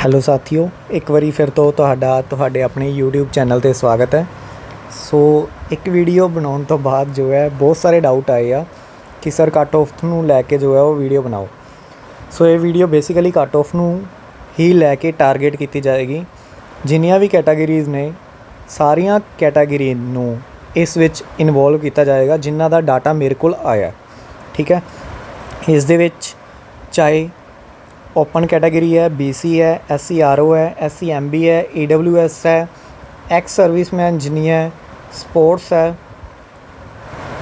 Hello ਸਾਥੀਓ, ਇੱਕ ਵਾਰੀ ਫਿਰ ਤੋਂ ਤੁਹਾਡਾ, ਤੁਹਾਡੇ ਆਪਣੇ YouTube ਚੈਨਲ ਤੇ ਸਵਾਗਤ ਹੈ। ਸੋ, ਇੱਕ ਵੀਡੀਓ ਬਣਾਉਣ ਤੋਂ ਬਾਅਦ ਜੋ ਹੈ, ਬਹੁਤ ਸਾਰੇ ਡਾਊਟ ਆਏ ਆ ਕਿ ਸਰ ਕੱਟ ਆਫ ਨੂੰ ਲੈ ਕੇ ਜੋ ਹੈ, ਉਹ ਵੀਡੀਓ ਬਣਾਓ। ਸੋ, ਇਹ ਵੀਡੀਓ ਬੇਸਿਕਲੀ ਕੱਟ ਆਫ ਨੂੰ ਹੀ ਲੈ ਕੇ ਟਾਰਗੇਟ ਕੀਤੀ ਜਾਏਗੀ। ਜਿੰਨੀਆਂ ਵੀ ਕੈਟਾਗਰੀਜ਼ ਨੇ, ਸਾਰੀਆਂ ਕੈਟਾਗਰੀ ਨੂੰ ਇਸ ਵਿੱਚ ਇਨਵੋਲਵ ਕੀਤਾ ਜਾਏਗਾ ਜਿਨ੍ਹਾਂ ਦਾ ਡਾਟਾ ਮੇਰੇ ਕੋਲ ਆਇਆ ਠੀਕ ਹੈ? ਇਸ ਦੇ ਵਿੱਚ ਚਾਹੇ ਓਪਨ ਕੈਟਾਗਰੀ ਹੈ BC ਹੈ SCRO ਹੈ SCMB ਹੈ AWS ਹੈ ਐਕਸ ਸਰਵਿਸਮੈਨ ਇੰਜੀਨੀਅਰ ਸਪੋਰਟਸ ਹੈ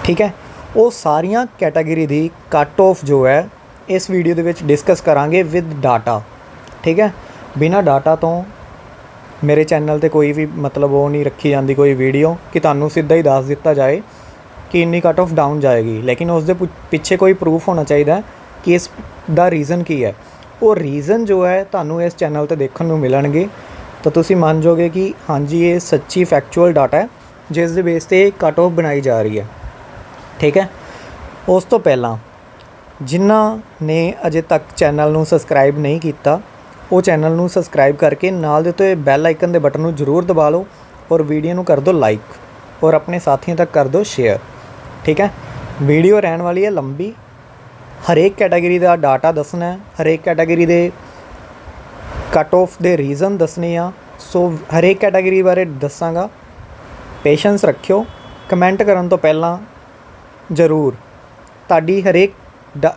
ਠੀਕ ਹੈ ਉਹ ਸਾਰੀਆਂ ਕੈਟਾਗਰੀ ਦੀ ਕੱਟ ਆਫ ਜੋ ਹੈ ਇਸ ਵੀਡੀਓ ਦੇ ਵਿੱਚ ਡਿਸਕਸ ਕਰਾਂਗੇ ਵਿਦ ਡਾਟਾ ਠੀਕ ਹੈ ਬਿਨਾ ਡਾਟਾ ਤੋਂ ਮੇਰੇ ਚੈਨਲ ਤੇ ਕੋਈ ਵੀ ਮਤਲਬ ਉਹ ਨਹੀਂ ਰੱਖੀ ਜਾਂਦੀ ਕੋਈ ਵੀਡੀਓ ਕਿ ਤੁਹਾਨੂੰ ਸਿੱਧਾ ਹੀ ਦੱਸ ਦਿੱਤਾ ਜਾਏ ਕਿ ਇੰਨੀ ਕੱਟ ਆਫ ਡਾਊਨ ਜਾਏਗੀ ਲੇਕਿਨ ਉਸ ਦੇ ਪੁ- ਪਿੱਛੇ ਕੋਈ ਪ੍ਰੂਫ ਹੋਣਾ ਚਾਹੀਦਾ ਕਿ ਇਸ ਦਾ ਰੀਜ਼ਨ ਕੀ ਹੈ ਉਹ ਰੀਜ਼ਨ ਜੋ ਹੈ ਤੁਹਾਨੂੰ ਇਸ ਚੈਨਲ ਤੇ ਦੇਖਣ ਨੂੰ ਮਿਲਣਗੇ। ਤਾਂ ਤੁਸੀਂ ਮੰਨ ਜਾਓਗੇ ਕਿ ਹਾਂਜੀ, ਇਹ ਸੱਚੀ ਫੈਕਚੁਅਲ ਡਾਟਾ ਹੈ, ਜਿਸ ਦੇ ਬੇਸ ਤੇ ਕਟ ਆਫ ਬਣਾਈ ਜਾ ਰਹੀ ਹੈ। ਠੀਕ ਹੈ? ਉਸ ਤੋਂ ਪਹਿਲਾਂ, ਜਿਨ੍ਹਾਂ ਨੇ ਅਜੇ ਤੱਕ ਚੈਨਲ ਨੂੰ ਸਬਸਕ੍ਰਾਈਬ ਨਹੀਂ ਕੀਤਾ, ਉਹ ਚੈਨਲ ਨੂੰ ਸਬਸਕ੍ਰਾਈਬ ਕਰਕੇ ਨਾਲ ਦੇ ਉੱਤੇ ਬੈਲ ਆਈਕਨ ਦੇ ਬਟਨ ਨੂੰ ਜ਼ਰੂਰ ਦਬਾ ਲਓ ਔਰ ਵੀਡੀਓ ਨੂੰ ਕਰ ਦਿਓ ਲਾਈਕ ਔਰ ਆਪਣੇ ਸਾਥੀਆਂ ਤੱਕ ਕਰ ਦਿਓ ਸ਼ੇਅਰ ਠੀਕ ਹੈ? ਵੀਡੀਓ ਰਹਿਣ ਵਾਲੀ ਹੈ ਲੰਬੀ ਹਰੇਕ ਕੈਟਾਗਰੀ ਦਾ ਡਾਟਾ ਦੱਸਣਾ ਹੈ, ਹਰੇਕ ਕੈਟਾਗਰੀ ਦੇ ਕੱਟ ਆਫ ਦੇ ਰੀਜ਼ਨ ਦੱਸਣੇ ਆ। ਸੋ ਹਰੇਕ ਕੈਟਾਗਰੀ ਬਾਰੇ ਦੱਸਾਂਗਾ। ਪੇਸ਼ੈਂਸ ਰੱਖਿਓ। ਕਮੈਂਟ ਕਰਨ ਤੋਂ ਪਹਿਲਾਂ ਜ਼ਰੂਰ ਤੁਹਾਡੀ ਹਰੇਕ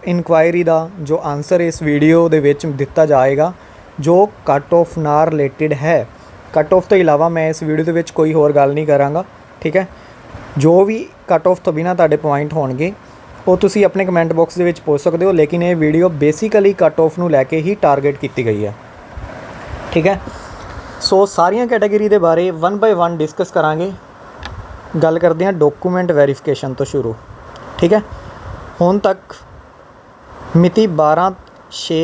ਇਨਕੁਆਇਰੀ ਦਾ ਜੋ ਆਨਸਰ ਇਸ ਵੀਡੀਓ ਦੇ ਵਿੱਚ ਦਿੱਤਾ ਜਾਏਗਾ, ਜੋ ਕੱਟ ਆਫ ਨਾਲ ਰਿਲੇਟਡ ਹੈ। ਕੱਟ ਆਫ ਤੋਂ ਇਲਾਵਾ ਮੈਂ ਇਸ ਵੀਡੀਓ ਦੇ ਵਿੱਚ ਕੋਈ ਹੋਰ ਗੱਲ ਨਹੀਂ ਕਰਾਂਗਾ, ਠੀਕ ਹੈ? ਜੋ ਵੀ ਕੱਟ ਆਫ ਤੋਂ ਬਿਨਾ ਤੁਹਾਡੇ ਪੁਆਇੰਟ ਹੋਣਗੇ ਉਹ ਤੁਸੀਂ ਆਪਣੇ ਕਮੈਂਟ ਬਾਕਸ ਦੇ ਵਿੱਚ ਪੁੱਛ ਸਕਦੇ ਹੋ, ਲੇਕਿਨ ਇਹ ਵੀਡੀਓ ਬੇਸਿਕਲੀ ਕੱਟ ਆਫ ਨੂੰ ਲੈ ਕੇ ਹੀ ਟਾਰਗੇਟ ਕੀਤੀ ਗਈ ਹੈ। ਠੀਕ ਹੈ? ਸੋ ਸਾਰੀਆਂ ਕੈਟਾਗਰੀ ਦੇ ਬਾਰੇ ਵਨ ਬਾਈ ਵਨ ਡਿਸਕਸ ਕਰਾਂਗੇ। ਗੱਲ ਕਰਦੇ ਹਾਂ ਡਾਕੂਮੈਂਟ ਵੈਰੀਫਿਕੇਸ਼ਨ ਤੋਂ ਸ਼ੁਰੂ। ਠੀਕ ਹੈ? ਹੁਣ ਤੱਕ ਮਿਤੀ 12 6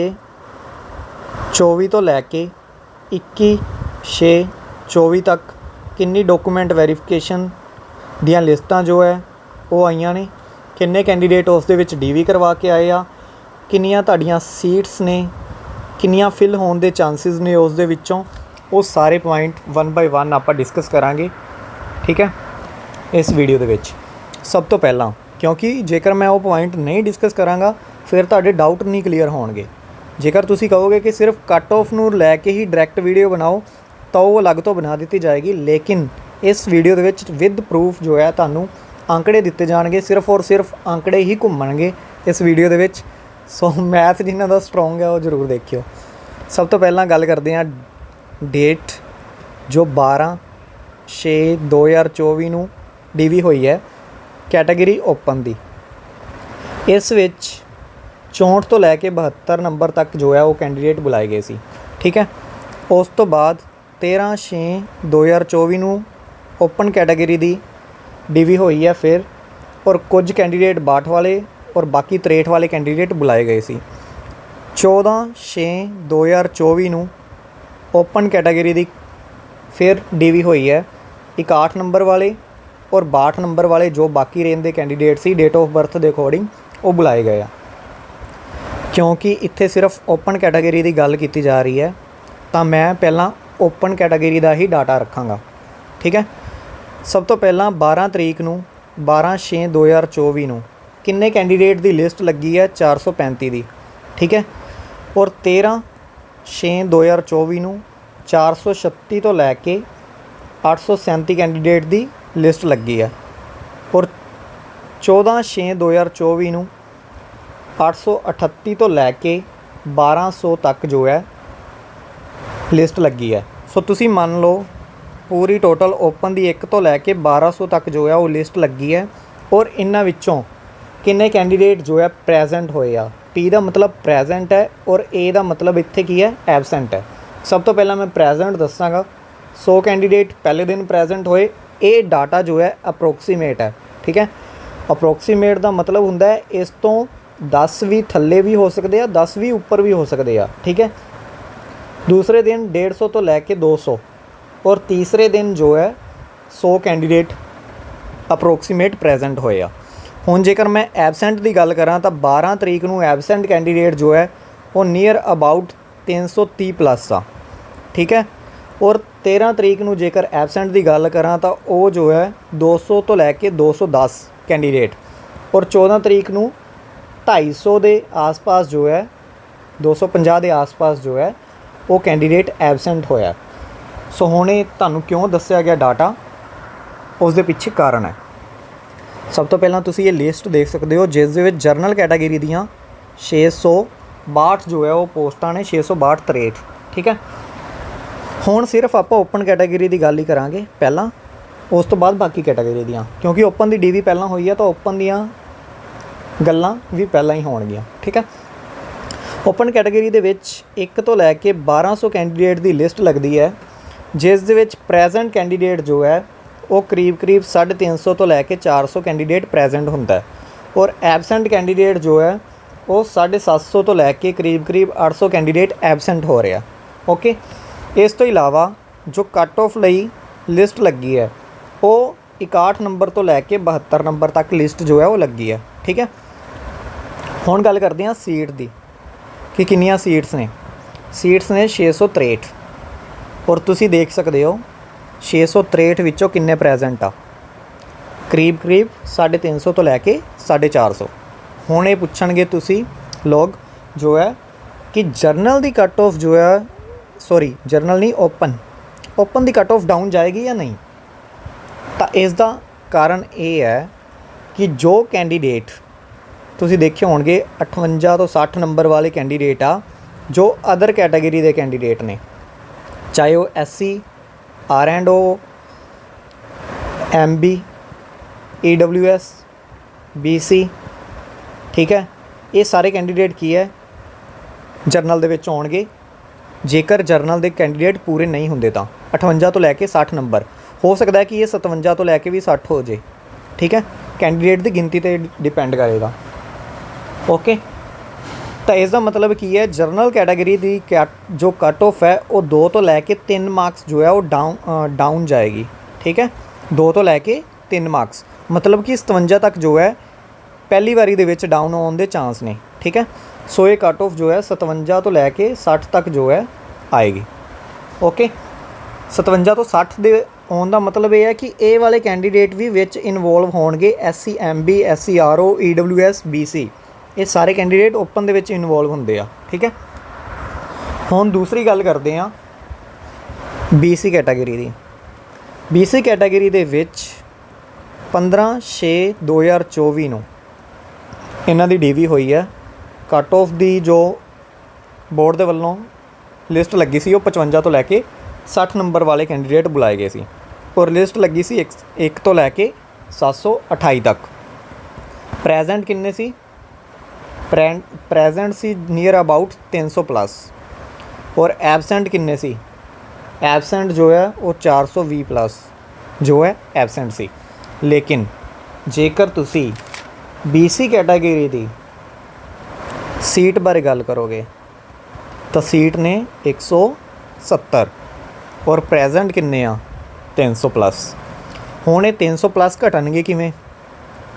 24 ਤੋਂ ਲੈ ਕੇ 21 6 24 ਤੱਕ ਕਿੰਨੀ ਡਾਕੂਮੈਂਟ ਵੈਰੀਫਿਕੇਸ਼ਨ ਦੀਆਂ ਲਿਸਟਾਂ ਜੋ ਹੈ, ਉਹ ਆਈਆਂ ਨੇ। ਕਿੰਨੇ ਕੈਂਡੀਡੇਟ ਉਸ ਦੇ ਵਿੱਚ ਡੀਵੀ ਕਰਵਾ ਕੇ ਆਏ ਆ? ਕਿੰਨੀਆਂ ਤੁਹਾਡੀਆਂ ਸੀਟਸ ਨੇ? ਕਿੰਨੀਆਂ ਫਿਲ ਹੋਣ ਦੇ ਚਾਂਸਸ ਨੇ ਉਸ ਦੇ ਵਿੱਚੋਂ? ਉਹ ਸਾਰੇ ਪੁਆਇੰਟ ਵਨ ਬਾਈ ਵਨ ਆਪਾਂ ਡਿਸਕਸ ਕਰਾਂਗੇ, ਠੀਕ ਹੈ? ਇਸ ਵੀਡੀਓ ਦੇ ਵਿੱਚ। ਸਭ ਤੋਂ ਪਹਿਲਾਂ, ਕਿਉਂਕਿ ਜੇਕਰ ਮੈਂ ਉਹ ਪੁਆਇੰਟ ਨਹੀਂ ਡਿਸਕਸ ਕਰਾਂਗਾ, ਫਿਰ ਤੁਹਾਡੇ ਡਾਊਟ ਨਹੀਂ ਕਲੀਅਰ ਹੋਣਗੇ। ਜੇਕਰ ਤੁਸੀਂ ਕਹੋਗੇ ਕਿ ਸਿਰਫ ਕੱਟ ਆਫ ਨੂੰ ਲੈ ਕੇ ਹੀ ਡਾਇਰੈਕਟ ਵੀਡੀਓ ਬਣਾਓ, ਤਾਂ ਉਹ ਅਲੱਗ ਤੋਂ ਬਣਾ ਦਿੱਤੀ ਜਾਏਗੀ, ਲੇਕਿਨ ਇਸ ਵੀਡੀਓ ਦੇ ਵਿੱਚ ਵਿਦ ਪ੍ਰੂਫ ਜੋ ਹੈ ਤੁਹਾਨੂੰ ਅੰਕੜੇ ਦਿੱਤੇ ਜਾਣਗੇ, ਸਿਰਫ ਔਰ ਸਿਰਫ ਅੰਕੜੇ ਹੀ ਘੁੰਮਣਗੇ ਇਸ ਵੀਡੀਓ ਦੇ ਵਿੱਚ। ਸੋ ਮੈਥ ਜਿਨ੍ਹਾਂ ਦਾ ਸਟਰੋਂਗ ਹੈ ਉਹ ਜ਼ਰੂਰ ਦੇਖਿਓ। ਸਭ ਤੋਂ ਪਹਿਲਾਂ ਗੱਲ ਕਰਦੇ ਹਾਂ ਡੇਟ ਜੋ 12 6 2024 ਨੂੰ ਡੀਵੀ ਹੋਈ ਹੈ ਕੈਟਾਗਰੀ ਓਪਨ ਦੀ। ਇਸ ਵਿੱਚ 64 ਤੋਂ ਲੈ ਕੇ 72 ਨੰਬਰ ਤੱਕ ਜੋ ਹੈ, ਉਹ ਕੈਂਡੀਡੇਟ ਬੁਲਾਏ ਗਏ ਸੀ। ਠੀਕ ਹੈ? ਉਸ ਤੋਂ ਬਾਅਦ 13 6 2024 ਨੂੰ ਓਪਨ ਕੈਟਾਗਰੀ ਦੀ ਡੀਵੀ ਹੋਈ ਹੈ ਫਿਰ, ਔਰ ਕੁਝ ਕੈਂਡੀਡੇਟ 62 ਵਾਲੇ ਔਰ ਬਾਕੀ 63 ਵਾਲੇ ਕੈਂਡੀਡੇਟ ਬੁਲਾਏ ਗਏ ਸੀ। 14 6 2024 ਨੂੰ ਓਪਨ ਕੈਟਾਗਰੀ ਦੀ ਫਿਰ ਡੀਵੀ ਹੋਈ ਹੈ। 61 ਨੰਬਰ ਵਾਲੇ ਔਰ 62 ਨੰਬਰ ਵਾਲੇ ਜੋ ਬਾਕੀ ਰਹਿੰਦੇ ਕੈਂਡੀਡੇਟ ਸੀ, ਡੇਟ ਆਫ ਬਰਥ ਦੇ ਅਕੋਰਡਿੰਗ ਉਹ ਬੁਲਾਏ ਗਏ ਆ। ਕਿਉਂਕਿ ਇੱਥੇ ਸਿਰਫ ਓਪਨ ਕੈਟਾਗਰੀ ਦੀ ਗੱਲ ਕੀਤੀ ਜਾ ਰਹੀ ਹੈ, ਤਾਂ ਮੈਂ ਪਹਿਲਾਂ ਓਪਨ ਕੈਟਾਗਰੀ ਦਾ ਹੀ ਡਾਟਾ ਰੱਖਾਂਗਾ। ਠੀਕ ਹੈ? ਸਭ ਤੋਂ ਪਹਿਲਾਂ 12 ਤਰੀਕ ਨੂੰ 12 6 2024 ਨੂੰ ਕਿੰਨੇ ਕੈਂਡੀਡੇਟ ਦੀ ਲਿਸਟ ਲੱਗੀ ਹੈ 435 ਦੀ? ਠੀਕ ਹੈ? ਔਰ 13 6 2024 ਨੂੰ 436 ਤੋਂ ਲੈ ਕੇ 837 ਕੈਂਡੀਡੇਟ ਦੀ ਲਿਸਟ ਲੱਗੀ ਹੈ। ਔਰ 14 6 2024 ਨੂੰ 838 ਤੋਂ ਲੈ ਕੇ 1200 ਤੱਕ ਜੋ ਹੈ, ਲਿਸਟ ਲੱਗੀ ਹੈ। ਸੋ ਤੁਸੀਂ ਮੰਨ ਲਓ ਪੂਰੀ ਟੋਟਲ ਓਪਨ ਦੀ 1 ਤੋਂ ਲੈ ਕੇ 1200 ਤੱਕ ਜੋ ਹੈ ਉਹ ਲਿਸਟ ਲੱਗੀ ਹੈ। ਔਰ ਇਹਨਾਂ ਵਿੱਚੋਂ ਕਿੰਨੇ ਕੈਂਡੀਡੇਟ ਜੋ ਹੈ ਪ੍ਰੈਜ਼ੈਂਟ ਹੋਏ ਆ? ਪੀ ਦਾ ਮਤਲਬ ਪ੍ਰੈਜ਼ੈਂਟ ਹੈ ਔਰ A ਦਾ ਮਤਲਬ ਇੱਥੇ ਕੀ ਹੈ? ਐਬਸੈਂਟ ਹੈ। ਸਭ ਤੋਂ ਪਹਿਲਾਂ ਮੈਂ ਪ੍ਰੈਜ਼ੈਂਟ ਦੱਸਾਂਗਾ। 100 ਕੈਂਡੀਡੇਟ ਪਹਿਲੇ ਦਿਨ ਪ੍ਰੈਜ਼ੈਂਟ ਹੋਏ। ਇਹ ਡਾਟਾ ਜੋ ਹੈ ਅਪਰੋਕਸੀਮੇਟ ਹੈ, ਠੀਕ ਹੈ? ਅਪਰੋਕਸੀਮੇਟ ਦਾ ਮਤਲਬ ਹੁੰਦਾ ਹੈ ਇਸ ਤੋਂ 10 ਵੀ ਥੱਲੇ ਵੀ ਹੋ ਸਕਦੇ ਆ 10 ਵੀ ਉੱਪਰ ਵੀ ਹੋ ਸਕਦੇ ਆ, ਠੀਕ ਹੈ? ਦੂਸਰੇ ਦਿਨ 150 ਤੋਂ ਲੈ ਕੇ 200 ਔਰ ਤੀਸਰੇ ਦਿਨ ਜੋ ਹੈ 100 ਕੈਂਡੀਡੇਟ ਅਪਰੋਕਸੀਮੇਟ ਪ੍ਰੈਜ਼ੈਂਟ ਹੋਏ ਆ। ਹੁਣ ਜੇਕਰ ਮੈਂ ਐਬਸੈਂਟ ਦੀ ਗੱਲ ਕਰਾਂ, ਤਾਂ 12 ਤਰੀਕ ਨੂੰ ਐਬਸੈਂਟ ਕੈਂਡੀਡੇਟ ਜੋ ਹੈ, ਉਹ ਨੀਅਰ ਅਬਾਊਟ 330 ਪਲੱਸ ਆ। ਠੀਕ ਹੈ? ਔਰ 13 ਤਰੀਕ ਨੂੰ ਜੇਕਰ ਐਬਸੈਂਟ ਦੀ ਗੱਲ ਕਰਾਂ, ਤਾਂ ਉਹ ਜੋ ਹੈ 200 ਤੋਂ ਲੈ ਕੇ 210 ਕੈਂਡੀਡੇਟ ਔਰ 14 ਤਰੀਕ ਨੂੰ 250 ਦੇ ਆਸ-ਪਾਸ ਜੋ ਹੈ 250 ਦੇ ਆਸ-ਪਾਸ ਜੋ ਹੈ, ਉਹ ਕੈਂਡੀਡੇਟ ਐਬਸੈਂਟ ਹੋਇਆ। ਸੋ ਹੁਣ ਇਹ ਤੁਹਾਨੂੰ ਕਿਉਂ ਦੱਸਿਆ ਗਿਆ ਡਾਟਾ? ਉਸ ਦੇ ਪਿੱਛੇ ਕਾਰਨ ਹੈ। ਸਭ ਤੋਂ ਪਹਿਲਾਂ ਤੁਸੀਂ ਇਹ ਲਿਸਟ ਦੇਖ ਸਕਦੇ ਹੋ, ਜਿਸ ਦੇ ਵਿੱਚ ਜਰਨਲ ਕੈਟਾਗਰੀ ਦੀਆਂ 662 ਜੋ ਹੈ, ਉਹ ਪੋਸਟਾਂ ਨੇ 662 63 ਠੀਕ ਹੈ? ਹੁਣ ਸਿਰਫ ਆਪਾਂ ਓਪਨ ਕੈਟਾਗਰੀ ਦੀ ਗੱਲ ਹੀ ਕਰਾਂਗੇ ਪਹਿਲਾਂ। ਉਸ ਤੋਂ ਬਾਅਦ ਬਾਕੀ ਕੈਟਾਗਰੀ ਦੀਆਂ, ਕਿਉਂਕਿ ਓਪਨ ਦੀ ਡੀਵੀ ਪਹਿਲਾਂ ਹੋਈ ਹੈ, ਤਾਂ ਓਪਨ ਦੀਆਂ ਗੱਲਾਂ ਵੀ ਪਹਿਲਾਂ ਹੀ ਹੋਣਗੀਆਂ, ਠੀਕ ਹੈ? ਓਪਨ ਕੈਟਾਗਰੀ ਦੇ ਵਿੱਚ 1 ਤੋਂ ਲੈ ਕੇ 1200 ਕੈਂਡੀਡੇਟ ਦੀ ਲਿਸਟ ਲੱਗਦੀ ਹੈ। ਜਿਸ ਦੇ ਵਿੱਚ ਪ੍ਰੈਜ਼ੈਂਟ ਕੈਂਡੀਡੇਟ ਜੋ ਹੈ, ਉਹ ਕਰੀਬ-ਕਰੀਬ 350 ਤੋਂ ਲੈ ਕੇ 400 ਕੈਂਡੀਡੇਟ ਪ੍ਰੈਜ਼ੈਂਟ ਹੁੰਦਾ ਔਰ ਐਬਸੈਂਟ ਕੈਂਡੀਡੇਟ ਜੋ ਹੈ, ਉਹ 750 ਤੋਂ ਲੈ ਕੇ ਕਰੀਬ-ਕਰੀਬ 800 ਕੈਂਡੀਡੇਟ ਐਬਸੈਂਟ ਹੋ ਰਿਹਾ। ਓਕੇ ਇਸ ਤੋਂ ਇਲਾਵਾ ਜੋ ਕੱਟ ਆਫ ਲਈ ਲਿਸਟ ਲੱਗੀ ਹੈ, ਉਹ 61 ਨੰਬਰ ਤੋਂ ਲੈ ਕੇ 72 ਨੰਬਰ ਤੱਕ ਲਿਸਟ ਜੋ ਹੈ, ਉਹ ਲੱਗੀ ਹੈ। ਠੀਕ ਹੈ? ਹੁਣ ਗੱਲ ਕਰਦੇ ਹਾਂ ਸੀਟ ਦੀ ਕਿ ਕਿੰਨੀਆਂ ਸੀਟਸ ਨੇ? ਸੀਟਸ ਨੇ 663 ਔਰ ਤੁਸੀਂ ਦੇਖ ਸਕਦੇ ਹੋ 663 ਵਿੱਚੋਂ ਕਿੰਨੇ ਪ੍ਰੈਜ਼ੈਂਟ ਆ? ਕਰੀਬ ਕਰੀਬ 350 ਤੋਂ ਲੈ ਕੇ 450 ਹੁਣ ਇਹ ਪੁੱਛਣਗੇ ਤੁਸੀਂ ਲੋਗ ਜੋ ਹੈ ਕਿ ਜਰਨਲ ਦੀ ਕੱਟ ਆਫ ਜੋ ਹੈ ਸੌਰੀ ਜਰਨਲ ਨਹੀਂ ਓਪਨ ਓਪਨ ਦੀ ਕੱਟ ਆਫ ਡਾਊਨ ਜਾਏਗੀ ਜਾਂ ਨਹੀਂ? ਤਾਂ ਇਸ ਦਾ ਕਾਰਨ ਇਹ ਹੈ ਕਿ ਜੋ ਕੈਂਡੀਡੇਟ ਤੁਸੀਂ ਦੇਖੇ ਹੋਣਗੇ 58 ਤੋਂ 60 ਨੰਬਰ ਵਾਲੇ ਕੈਂਡੀਡੇਟ ਆ, ਜੋ ਅਦਰ ਕੈਟਾਗਰੀ ਦੇ ਕੈਂਡੀਡੇਟ ਨੇ। ਚਾਹੇ ਉਹ SC R and O MB EWS BC ਠੀਕ ਹੈ? ਇਹ ਸਾਰੇ ਕੈਂਡੀਡੇਟ ਕੀ ਹੈ? ਜਰਨਲ ਦੇ ਵਿੱਚ ਆਉਣਗੇ। ਜੇਕਰ ਜਰਨਲ ਦੇ ਕੈਂਡੀਡੇਟ ਪੂਰੇ ਨਹੀਂ ਹੁੰਦੇ ਤਾਂ। 58 ਤੋਂ ਲੈ ਕੇ 60 ਨੰਬਰ। ਹੋ ਸਕਦਾ ਹੈ ਕਿ ਇਹ 57 ਤੋਂ ਲੈ ਕੇ ਵੀ 60 ਹੋ ਜੇ। ਠੀਕ ਹੈ? ਕੈਂਡੀਡੇਟ ਦੀ ਗਿਣਤੀ ਤੇ ਡਿਪੈਂਡ ਕਰੇਗਾ। ਓਕੇ ਤਾਂ ਇਸ ਦਾ ਮਤਲਬ ਕੀ ਹੈ ਜਰਨਲ ਕੈਟਾਗਰੀ ਦੀ ਕੈਟ- ਜੋ ਕੱਟ ਆਫ ਹੈ, ਉਹ 2 ਤੋਂ ਲੈ ਕੇ 3 ਮਾਰਕਸ ਜੋ ਹੈ, ਉਹ ਡਾਊਨ ਡਾਊਨ ਜਾਏਗੀ, ਠੀਕ ਹੈ? 2 ਤੋਂ ਲੈ ਕੇ 3 ਮਾਰਕਸ ਮਤਲਬ ਕਿ 57 ਤੱਕ ਜੋ ਹੈ, ਪਹਿਲੀ ਵਾਰੀ ਦੇ ਵਿੱਚ ਡਾਊਨ ਆਉਣ ਦੇ ਚਾਂਸ ਨੇ, ਠੀਕ ਹੈ? ਸੋ ਇਹ ਕੱਟ ਆਫ ਜੋ ਹੈ 57 ਤੋਂ ਲੈ ਕੇ 60 ਤੱਕ ਜੋ ਹੈ, ਆਏਗੀ ਓਕੇ 57 ਤੋਂ 60 ਦੇ ਆਉਣ ਦਾ ਮਤਲਬ ਇਹ ਹੈ ਕਿ ਇਹ ਵਾਲੇ ਕੈਂਡੀਡੇਟ ਵੀ ਵਿੱਚ ਇਨਵੋਲਵ ਹੋਣਗੇ SC MB SCRO EWS BC ਇਹ ਸਾਰੇ ਕੈਂਡੀਡੇਟ ਓਪਨ ਦੇ ਵਿੱਚ ਇਨਵੋਲਵ ਹੁੰਦੇ ਆ, ਠੀਕ ਹੈ? ਹੁਣ ਦੂਸਰੀ ਗੱਲ ਕਰਦੇ ਆ ਬੀਸੀ ਕੈਟਾਗਰੀ ਦੀ। ਬੀਸੀ ਕੈਟਾਗਰੀ ਦੇ ਵਿੱਚ 15 6 2024 ਨੂੰ ਇਹਨਾਂ ਦੀ ਡੀਵੀ ਹੋਈ ਹੈ। ਕੱਟ ਆਫ ਦੀ ਜੋ ਬੋਰਡ ਦੇ ਵੱਲੋਂ ਲਿਸਟ ਲੱਗੀ ਸੀ, ਉਹ 55 ਤੋਂ ਲੈ ਕੇ 60 ਨੰਬਰ ਵਾਲੇ ਕੈਂਡੀਡੇਟ ਬੁਲਾਏ ਗਏ ਸੀ। ਔਰ ਲਿਸਟ ਲੱਗੀ ਸੀ 1 ਤੋਂ ਲੈ ਕੇ 728 ਤੱਕ। ਪ੍ਰੈਜ਼ੈਂਟ ਕਿੰਨੇ ਸੀ? ਪ੍ਰੈਜ਼ੈਂਟ ਸੀ ਨੀਅਰ ਅਬਾਊਟ 300 ਪਲੱਸ ਔਰ ਐਬਸੈਂਟ ਕਿੰਨੇ ਸੀ? ਐਬਸੈਂਟ ਜੋ ਹੈ ਉਹ 420 ਪਲੱਸ ਜੋ ਹੈ ਐਬਸੈਂਟ ਸੀ। ਲੇਕਿਨ ਜੇਕਰ ਤੁਸੀਂ BC ਕੈਟਾਗਰੀ ਦੀ ਸੀਟ ਬਾਰੇ ਗੱਲ ਕਰੋਗੇ, ਤਾਂ ਸੀਟ ਨੇ 170 ਔਰ ਪ੍ਰੈਜ਼ੈਂਟ ਕਿੰਨੇ ਆ? 300 ਪਲੱਸ ਹੁਣ ਇਹ 300 ਪਲੱਸ ਘਟਣਗੇ ਕਿਵੇਂ?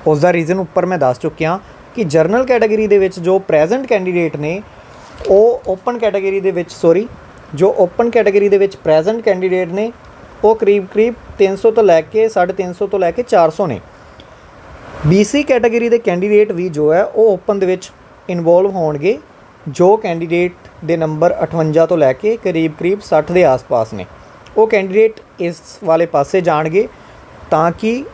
ਉਸ ਦਾ ਰੀਜ਼ਨ ਉੱਪਰ ਮੈਂ ਦੱਸ ਚੁੱਕਿਆ। ਕਿ ਜਰਨਲ ਕੈਟਾਗਰੀ ਦੇ ਵਿੱਚ ਜੋ ਪ੍ਰੈਜ਼ੈਂਟ ਕੈਂਡੀਡੇਟ ਨੇ, ਉਹ ਓਪਨ ਕੈਟਾਗਰੀ ਦੇ ਵਿੱਚ ਸੌਰੀ ਜੋ ਓਪਨ ਕੈਟਾਗਰੀ ਦੇ ਵਿੱਚ ਪ੍ਰੈਜ਼ੈਂਟ ਕੈਂਡੀਡੇਟ ਨੇ, ਉਹ ਕਰੀਬ ਕਰੀਬ 300 ਤੋਂ ਲੈ ਕੇ 350 ਤੋਂ ਲੈ ਕੇ 400 ਨੇ। BC ਕੈਟਾਗਰੀ ਦੇ ਕੈਂਡੀਡੇਟ ਵੀ ਜੋ ਹੈ, ਉਹ ਓਪਨ ਦੇ ਵਿੱਚ ਇਨਵੋਲਵ ਹੋਣਗੇ, ਜੋ ਕੈਂਡੀਡੇਟ ਦੇ ਨੰਬਰ 58 ਤੋਂ ਲੈ ਕੇ ਕਰੀਬ ਕਰੀਬ 60 ਦੇ ਆਸ-ਪਾਸ ਨੇ। ਉਹ ਕੈਂਡੀਡੇਟ ਇਸ ਵਾਲੇ ਪਾਸੇ ਜਾਣਗੇ ਤਾਂ ਕਿ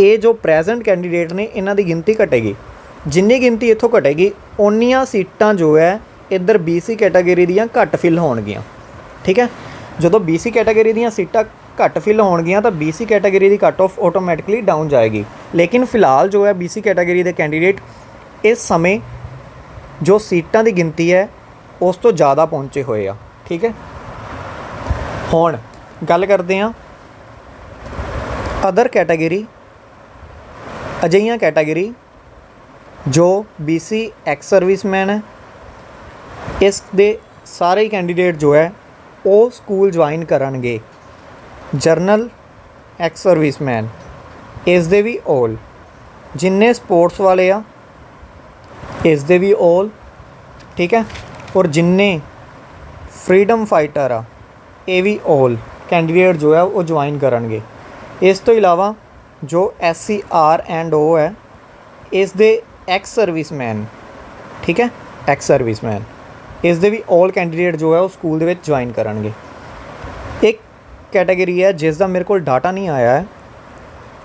ਇਹ ਜੋ ਪ੍ਰੈਜ਼ੈਂਟ ਕੈਂਡੀਡੇਟ ਨੇ, ਇਹਨਾਂ ਦੀ ਗਿਣਤੀ ਘਟੇਗੀ। ਜਿੰਨੀ ਗਿਣਤੀ ਇੱਥੋਂ ਘਟੇਗੀ, ਓਨੀਆਂ ਸੀਟਾਂ ਜੋ ਹੈ ਇੱਧਰ BC ਕੈਟਾਗਰੀ ਦੀਆਂ ਘੱਟ ਫਿਲ ਹੋਣਗੀਆਂ। ਠੀਕ ਹੈ? ਜਦੋਂ BC ਕੈਟਾਗਰੀ ਦੀਆਂ ਸੀਟਾਂ ਘੱਟ ਫਿਲ ਹੋਣਗੀਆਂ, ਤਾਂ BC category the cut of automatically down ਜਾਏਗੀ। ਲੇਕਿਨ ਫਿਲਹਾਲ ਜੋ ਹੈ BC ਕੈਟਾਗਰੀ ਦੇ ਕੈਂਡੀਡੇਟ ਇਸ ਸਮੇਂ ਜੋ ਸੀਟਾਂ ਦੀ ਗਿਣਤੀ ਹੈ, ਉਸ ਤੋਂ ਜ਼ਿਆਦਾ ਪਹੁੰਚੇ ਹੋਏ ਆ। ਠੀਕ ਹੈ? ਹੁਣ ਗੱਲ ਕਰਦੇ ਹਾਂ ਅਦਰ ਕੈਟਾਗਰੀ ਅਜਿਹੀਆਂ ਕੈਟਾਗਰੀ ਜੋ ਬੀਸੀ ਐਕਸ ਸਰਵਿਸਮੈਨ ਹੈ, ਇਸ ਦੇ ਸਾਰੇ ਕੈਂਡੀਡੇਟ ਜੋ ਹੈ, ਉਹ ਸਕੂਲ ਜੁਆਇਨ ਕਰਨਗੇ। ਜਰਨਲ ਐਕਸ ਸਰਵਿਸਮੈਨ ਇਸ ਦੇ ਵੀ 올 ਜਿੰਨੇ ਸਪੋਰਟਸ ਵਾਲੇ ਆ, ਇਸ ਦੇ ਵੀ 올 ਠੀਕ ਹੈ? ਔਰ ਜਿੰਨੇ ਫਰੀडम ਫਾਈਟਰ ਆ, ਇਹ ਵੀ 올 ਕੈਂਡੀਡੇਟ ਜੋ ਹੈ, ਉਹ ਜੁਆਇਨ ਕਰਨਗੇ। ਇਸ ਤੋਂ ਇਲਾਵਾ ਜੋ S C R and O ਹੈ, ਇਸ ਦੇ ਐਕਸ ਸਰਵਿਸਮੈਨ ਠੀਕ ਹੈ? ਐਕਸ ਸਰਵਿਸਮੈਨ ਇਸ ਦੇ ਵੀ 올 ਕੈਂਡੀਡੇਟ ਜੋ ਹੈ ਉਹ ਸਕੂਲ ਦੇ ਵਿੱਚ ਜੁਆਇਨ ਕਰਨਗੇ। ਇੱਕ ਕੈਟਾਗਰੀ ਹੈ ਜਿਸ ਦਾ ਮੇਰੇ ਕੋਲ ਡਾਟਾ ਨਹੀਂ ਆਇਆ ਹੈ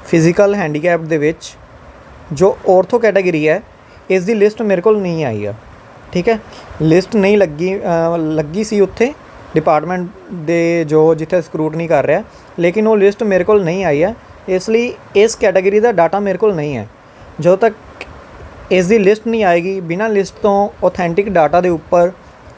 ਫਿਜ਼ੀਕਲ ਹੈਂਡੀਕੈਪ ਦੇ ਵਿੱਚ, ਜੋ ਔਰਥੋ ਕੈਟਾਗਰੀ ਹੈ, ਇਸ ਦੀ ਲਿਸਟ ਮੇਰੇ ਕੋਲ ਨਹੀਂ ਆਈ ਆ। ਠੀਕ ਹੈ? ਲਿਸਟ ਨਹੀਂ ਲੱਗੀ ਲੱਗੀ ਸੀ ਉੱਥੇ ਡਿਪਾਰਟਮੈਂਟ ਦੇ ਜੋ ਜਿੱਥੇ ਸਕਰੂਟਨੀ ਕਰ ਰਿਹਾ, ਲੇਕਿਨ ਉਹ ਲਿਸਟ ਮੇਰੇ ਕੋਲ ਨਹੀਂ ਆਈ ਹੈ, ਇਸ ਲਈ ਇਸ ਕੈਟਾਗਰੀ ਦਾ ਡਾਟਾ ਮੇਰੇ ਕੋਲ ਨਹੀਂ ਹੈ। ਜਦੋਂ ਤੱਕ ਇਸ ਦੀ ਲਿਸਟ ਨਹੀਂ ਆਏਗੀ। ਬਿਨਾਂ ਲਿਸਟ ਤੋਂ ਆਥੈਂਟਿਕ ਡਾਟਾ ਦੇ ਉੱਪਰ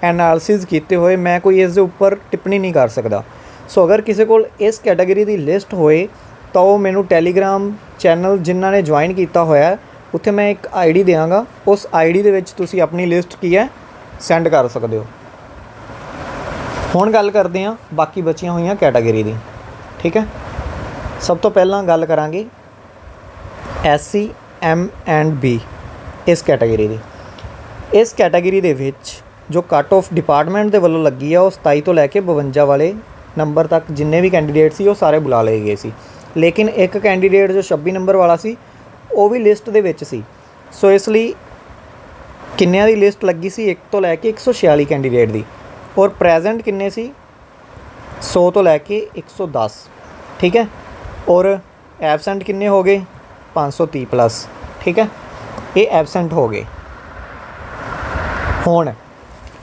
ਐਨਾਲਿਸਿਸ ਕੀਤੇ ਹੋਏ ਮੈਂ ਕੋਈ ਇਸ ਦੇ ਉੱਪਰ ਟਿੱਪਣੀ ਨਹੀਂ ਕਰ ਸਕਦਾ। ਸੋ ਅਗਰ ਕਿਸੇ ਕੋਲ ਇਸ ਕੈਟਾਗਰੀ ਦੀ ਲਿਸਟ ਹੋਏ, ਤਾਂ ਉਹ ਮੈਨੂੰ ਟੈਲੀਗ੍ਰਾਮ ਚੈਨਲ ਜਿਨ੍ਹਾਂ ਨੇ ਜੁਆਇਨ ਕੀਤਾ ਹੋਇਆ ਉੱਥੇ ਮੈਂ ਇੱਕ ਆਈਡੀ ਦੇਵਾਂਗਾ ਉਸ ਆਈਡੀ ਦੇ ਵਿੱਚ ਤੁਸੀਂ ਆਪਣੀ ਲਿਸਟ ਕੀ ਹੈ ਸੈਂਡ ਕਰ ਸਕਦੇ ਹੋ। ਹੁਣ ਗੱਲ ਕਰਦੇ ਹਾਂ ਬਾਕੀ ਬਚੀਆਂ ਹੋਈਆਂ ਕੈਟਾਗਰੀ ਦੀ। ਠੀਕ ਹੈ? ਸਭ ਤੋਂ ਪਹਿਲਾਂ ਗੱਲ ਕਰਾਂਗੇ S C M and B ਇਸ ਕੈਟਾਗਰੀ ਦੀ। ਇਸ ਕੈਟਾਗਰੀ ਦੇ ਵਿੱਚ ਜੋ ਕੱਟ ਆਫ ਡਿਪਾਰਟਮੈਂਟ ਦੇ ਵੱਲੋਂ ਲੱਗੀ ਆ, ਉਹ 27 ਤੋਂ ਲੈ ਕੇ 52 ਵਾਲੇ ਨੰਬਰ ਤੱਕ ਜਿੰਨੇ ਵੀ ਕੈਂਡੀਡੇਟ ਸੀ, ਉਹ ਸਾਰੇ ਬੁਲਾ ਲਏ ਗਏ ਸੀ। ਲੇਕਿਨ ਇੱਕ ਕੈਂਡੀਡੇਟ ਜੋ 26 ਨੰਬਰ ਵਾਲਾ ਸੀ, ਉਹ ਵੀ ਲਿਸਟ ਦੇ ਵਿੱਚ ਸੀ। ਸੋ ਇਸ ਲਈ ਕਿੰਨਿਆਂ ਦੀ ਲਿਸਟ ਲੱਗੀ ਸੀ? 1 ਤੋਂ ਲੈ ਕੇ 146 ਕੈਂਡੀਡੇਟ ਦੀ। ਔਰ ਪ੍ਰੈਜ਼ੈਂਟ ਕਿੰਨੇ ਸੀ? 100 ਤੋਂ ਲੈ ਕੇ 110 ਠੀਕ ਹੈ? ਔਰ ਐਬਸੈਂਟ ਕਿੰਨੇ ਹੋ ਗਏ? 530 ਪਲੱਸ ਠੀਕ ਹੈ? ਇਹ ਐਬਸੈਂਟ ਹੋ ਗਏ। ਹੁਣ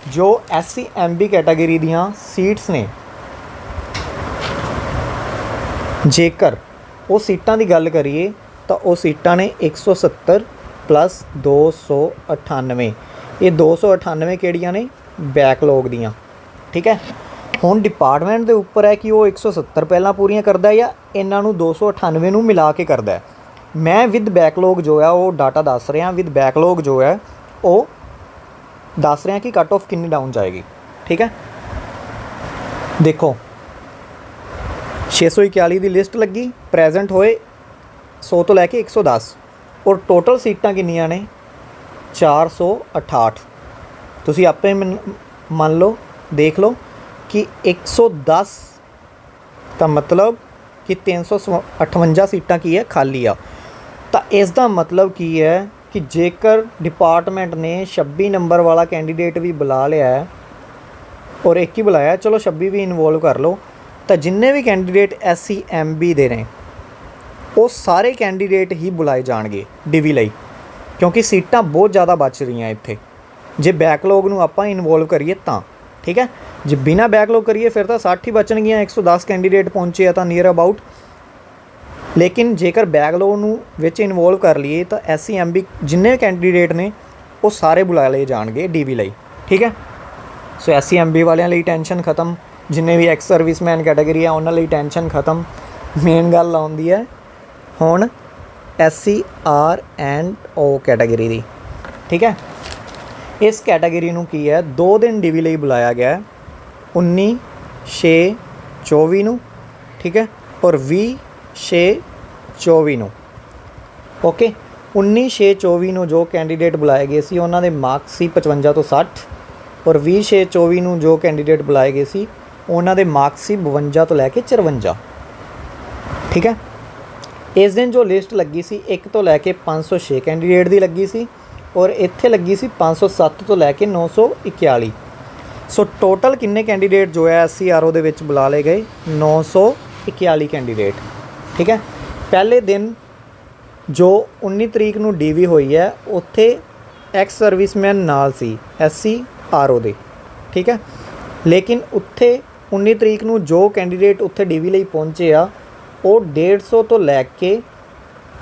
ਜੋ ਐਸਸੀ ਐਮਬੀ ਕੈਟਾਗਰੀ ਦੀਆਂ ਸੀਟਸ ਨੇ, ਜੇਕਰ ਉਹ ਸੀਟਾਂ ਦੀ ਗੱਲ ਕਰੀਏ, ਤਾਂ ਉਹ ਸੀਟਾਂ ਨੇ 170 ਪਲੱਸ 298 ਇਹ 298 ਕਿਹੜੀਆਂ ਨੇ? ਬੈਕਲੌਗ ਦੀਆਂ। ਠੀਕ ਹੈ? ਹੁਣ ਡਿਪਾਰਟਮੈਂਟ ਦੇ ਉੱਪਰ ਹੈ ਕਿ ਉਹ 170 ਪਹਿਲਾਂ ਪੂਰੀਆਂ ਕਰਦਾ ਹੈ ਜਾਂ ਇਹਨਾਂ ਨੂੰ 298 ਨੂੰ ਮਿਲਾ ਕੇ ਕਰਦਾ ਹੈ? ਮੈਂ ਵਿਦ ਬੈਕਲੌਗ ਜੋ ਹੈ, ਉਹ ਡਾਟਾ ਦੱਸ ਰਿਹਾ ਵਿਦ ਬੈਕਲੌਗ ਜੋ ਹੈ, ਉਹ ਦੱਸ ਰਿਹਾ ਕਿ ਕੱਟ ਆਫ ਕਿੰਨੀ ਡਾਊਨ ਜਾਏਗੀ, ਠੀਕ ਹੈ? ਦੇਖੋ 641 ਦੀ ਲਿਸਟ ਲੱਗੀ ਪ੍ਰੈਜ਼ੈਂਟ ਹੋਏ 100 ਤੋਂ ਲੈ ਕੇ 110 ਔਰ ਟੋਟਲ ਸੀਟਾਂ ਕਿੰਨੀਆਂ ਨੇ? 468 ਤੁਸੀਂ ਆਪੇ ਮੰਨ ਮੰਨ ਲਓ, ਦੇਖ ਲਓ ਕਿ 110 ਤਾਂ ਮਤਲਬ ਕਿ 358 ਸੀਟਾਂ ਕੀ ਹੈ? ਖਾਲੀ ਆ। ਤਾਂ ਇਸ ਦਾ ਮਤਲਬ ਕੀ ਹੈ ਕਿ ਜੇਕਰ ਡਿਪਾਰਟਮੈਂਟ ਨੇ 26 ਨੰਬਰ ਵਾਲਾ ਕੈਂਡੀਡੇਟ ਵੀ ਬੁਲਾ ਲਿਆ ਹੈ ਔਰ ਇੱਕ ਹੀ ਬੁਲਾਇਆ, ਚਲੋ 26 ਵੀ ਇਨਵੋਲਵ ਕਰ ਲਓ, ਤਾਂ ਜਿੰਨੇ ਵੀ ਕੈਂਡੀਡੇਟ ਐਸਸੀ ਐਮਬੀ ਦੇ ਨੇ, ਉਹ ਸਾਰੇ ਕੈਂਡੀਡੇਟ ਹੀ ਬੁਲਾਏ ਜਾਣਗੇ ਡਿਵੀ ਲਈ, ਕਿਉਂਕਿ ਸੀਟਾਂ ਬਹੁਤ ਜ਼ਿਆਦਾ ਬਚ ਰਹੀਆਂ ਇੱਥੇ। ਜੇ ਬੈਕਲੌਗ ਨੂੰ ਆਪਾਂ ਇਨਵੋਲਵ ਕਰੀਏ ਤਾਂ, ਠੀਕ ਹੈ? ਜੇ ਬਿਨਾ ਬੈਕਲੌਗ ਕਰੀਏ ਫਿਰ ਤਾਂ 60 ਹੀ ਬਚਣਗੀਆਂ 110 ਕੈਂਡੀਡੇਟ ਪਹੁੰਚੇ ਆ ਤਾਂ ਨੀਅਰ ਅਬਾਊਟ ਲੇਕਿਨ ਜੇਕਰ ਬੈਕਲੌਗ ਨੂੰ ਵਿੱਚ ਇਨਵੋਲਵ ਕਰ ਲਈਏ ਤਾਂ ਐਸਸੀਐਮਬੀ ਜਿੰਨੇ ਕੈਂਡੀਡੇਟ ਨੇ, ਉਹ ਸਾਰੇ ਬੁਲਾ ਲਏ ਜਾਣਗੇ ਡੀਵੀ ਲਈ, ਠੀਕ ਹੈ? ਸੋ ਐਸਸੀਐਮਬੀ ਵਾਲਿਆਂ ਲਈ ਟੈਨਸ਼ਨ ਖਤਮ, ਜਿੰਨੇ ਵੀ ਐਕਸ ਸਰਵਿਸਮੈਨ ਕੈਟਾਗਰੀ ਆ, ਉਹਨਾਂ ਲਈ ਟੈਨਸ਼ਨ ਖਤਮ। ਮੇਨ ਗੱਲ ਆਉਂਦੀ ਹੈ ਹੁਣ SC R and O category ਦੀ, ਠੀਕ ਹੈ? ਇਸ ਕੈਟਾਗਰੀ ਨੂੰ ਕੀ ਹੈ? 2 ਦਿਨ ਡੀਵੀ ਲਈ ਬੁਲਾਇਆ ਗਿਆ ਹੈ। 19 6 24 ਨੂੰ, ਠੀਕ ਹੈ? ਔਰ 20 6 24 ਨੂੰ। ਓਕੇ 19 6 24 ਨੂੰ ਜੋ ਕੈਂਡੀਡੇਟ ਬੁਲਾਏ ਗਏ ਸੀ, ਉਹਨਾਂ ਦੇ ਮਾਰਕਸ ਸੀ 55 ਤੋਂ 60 ਔਰ 20 6 24 ਨੂੰ ਜੋ ਕੈਂਡੀਡੇਟ ਬੁਲਾਏ ਗਏ ਸੀ, ਉਹਨਾਂ ਦੇ ਮਾਰਕਸ ਸੀ 52 ਤੋਂ ਲੈ ਕੇ 54 ਠੀਕ ਹੈ? ਇਸ ਦਿਨ ਜੋ ਲਿਸਟ ਲੱਗੀ ਸੀ 1 ਤੋਂ ਲੈ ਕੇ 506 ਕੈਂਡੀਡੇਟ ਦੀ ਲੱਗੀ ਸੀ ਔਰ ਇੱਥੇ ਲੱਗੀ ਸੀ 507 ਤੋਂ ਲੈ ਕੇ 941 ਸੋ ਟੋਟਲ ਕਿੰਨੇ ਕੈਂਡੀਡੇਟ ਜੋ ਹੈ ਐਸਸੀਆਰਓ ਦੇ ਵਿੱਚ ਬੁਲਾ ਲਏ ਗਏ? 941 ਕੈਂਡੀਡੇਟ ਠੀਕ ਹੈ? ਪਹਿਲੇ ਦਿਨ ਜੋ 19 ਤਰੀਕ ਨੂੰ ਡੀਵੀ ਹੋਈ ਹੈ, ਉੱਥੇ ਐਕਸ ਸਰਵਿਸਮੈਨ ਨਾਲ ਸੀ ਐਸਸੀ ਆਰਓ ਦੇ, ਠੀਕ ਹੈ? ਲੇਕਿਨ ਉੱਥੇ 19 ਤਰੀਕ ਨੂੰ ਜੋ ਕੈਂਡੀਡੇਟ ਉੱਥੇ ਡੀਵੀ ਲਈ ਪਹੁੰਚੇ ਆ, ਉਹ 150 ਤੋਂ ਲੈ ਕੇ